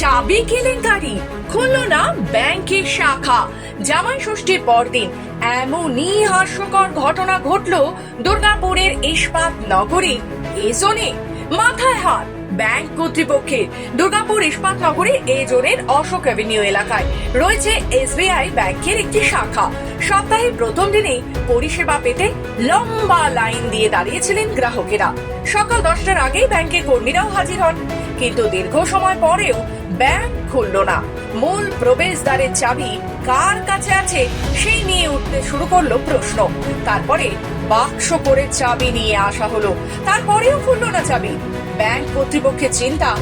চাবি কেলেঙ্কারি খুলল না ব্যাংকের শাখা। জামাই ষষ্ঠীর পরদিন এমনই হাস্যকর ঘটনা ঘটল দুর্গাপুরের ইস্পাত নগরে। এ জোনে মাথায় হাত ব্যাংক কর্তৃপক্ষের। দুর্গাপুর ইস্পাত নগরে এ জোনের অশোক অ্যাভিনিউ এলাকায়। রয়েছে এসবিআই ব্যাংকের একটি শাখা। সপ্তাহের প্রথম দিনেই পরিষেবা পেতে লম্বা লাইন দিয়ে দাঁড়িয়েছিলেন গ্রাহকেরা। সকাল দশটার আগেই ব্যাংকের কর্মীরাও হাজির হন। কিন্তু দীর্ঘ সময় পরেও ব্যাংক খুলল না। মূল প্রবেশদ্বারের চাবি কার কাছে আছে সেই নিয়ে উঠতে শুরু করল প্রশ্ন। তারপরে বাক্স করে চাবি নিয়ে আসা হলো। তারপরেও খুলল না চাবি। ব্যাংক কর্তৃপক্ষের চিন্তা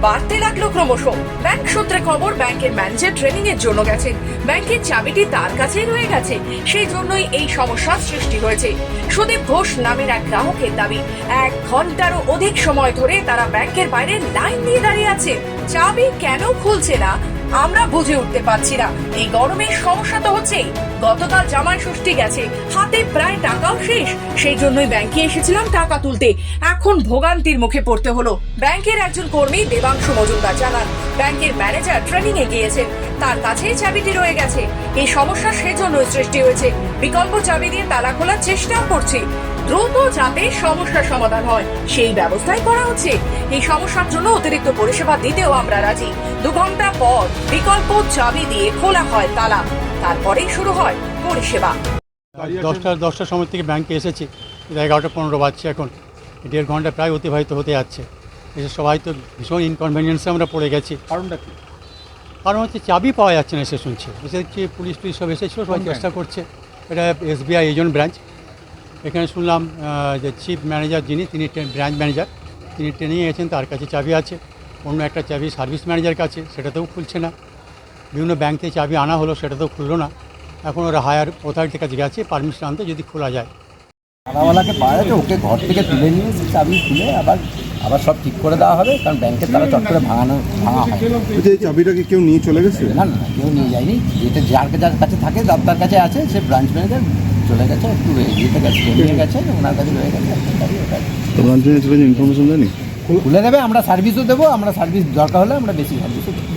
বাড়তে লাগল ক্রমশ। ব্যাংক সূত্রে খবর, ব্যাংকের ম্যানেজার ট্রেনিং এর জন্য গেছেন। ব্যাংকের চাবিটি তার কাছেই রয়ে গেছে। সেই জন্যই এই সমস্যার সৃষ্টি হয়েছে। সুদীপ ঘোষ নামের এক গ্রাহকের দাবি, এক ঘন্টারও অধিক সময় ধরে তারা ব্যাংকের বাইরে লাইন দিয়ে দাঁড়িয়ে আছে। চাবি কেন খুলছে না? আমরা বুঝে উঠতে পারছি না। এই গরমের সমস্যা তো হচ্ছে গতকাল জামাই ষষ্ঠী গেছে। হাতে প্রায় টাকাও শেষ। সেই জন্যই ব্যাংকে এসেছিলাম টাকা তুলতে। এখন ভোগান্তির মুখে পড়তে হলো। ব্যাংকের একজন কর্মী দেবাংশু মজুমদার জানান, ব্যাংকের ম্যানেজার ট্রেনিং এ গিয়েছেন। তার কাছেই চাবিটি রয়ে গেছে। এই সমস্যা সেজন্যই সৃষ্টি হয়েছে। বিকল্প চাবি দিয়ে তালা খোলার চেষ্টাও করছে। দ্রুত যাতে সমস্যার সমাধান হয় সেই ব্যবস্থাই করা হচ্ছে। এই সমস্যার জন্য অতিরিক্ত পরিষেবা দিতেও আমরা রাজি। দু ঘণ্টা পর বিকল্প চাবি দিয়ে খোলা হয় তালা। তারপরেই শুরু হয় পরিষেবা। দশটা দশটার সময় থেকে ব্যাংকে এসেছি। এগারোটা পনেরো বাজছে এখন। দেড় ঘণ্টা প্রায় অতিবাহিত হতে যাচ্ছে। এসে সবাই তো ভীষণ ইনকনভেনিয়েন্সে আমরা পড়ে গেছি। কারণটা কি? কারণ হচ্ছে চাবি পাওয়া যাচ্ছে না এসে শুনছে। এসে হচ্ছে পুলিশ টুলিশ সব এসেছিল সবাই চেষ্টা করছে। এটা এসবিআই এজেন্ট ব্রাঞ্চ। এখানে শুনলাম যে চিফ ম্যানেজার যিনি তিনি ব্রাঞ্চ ম্যানেজার তিনি ট্রেনিংয়ে গেছেন তার কাছে চাবি আছে। অন্য একটা চাবি সার্ভিস ম্যানেজার কাছে সেটাতেও খুলছে না। বিভিন্ন ব্যাংক থেকে চাবি আনা হলো সেটাতেও খুললো না। এখন ওরা হায়ার অথরিটির কাছে গেছে পারমিশন আনতে যদি খোলা যায়। তালাওয়ালাকে পাওয়া যাচ্ছে ওকে ঘর থেকে তুলে নিয়ে চাবি খুলে আবার আবার সব ঠিক করে দেওয়া হবে কারণ ব্যাংকের তারা চট করে ভাঙানো ভাঙা হয়। বলছি, এই চাবিটা কি কেউ নিয়ে চলে গেছে? না না কেউ নিয়ে যায়নি। যেটা যার যার কাছে থাকে দপ্তার কাছে আছে সে ব্রাঞ্চ ম্যানেজার চলে গেছে একটু ইয়েতে গেছে নিয়ে গেছে ওনার কাছে রয়ে গেছে একটা ওটা। তো ব্রাঞ্চ ম্যানেজার ইনফরমেশন দেয়নি? খুলে দেবে আমরা সার্ভিসও দেবো আমরা সার্ভিস দরকার হলে আমরা বেশি সার্ভিসও দেবো।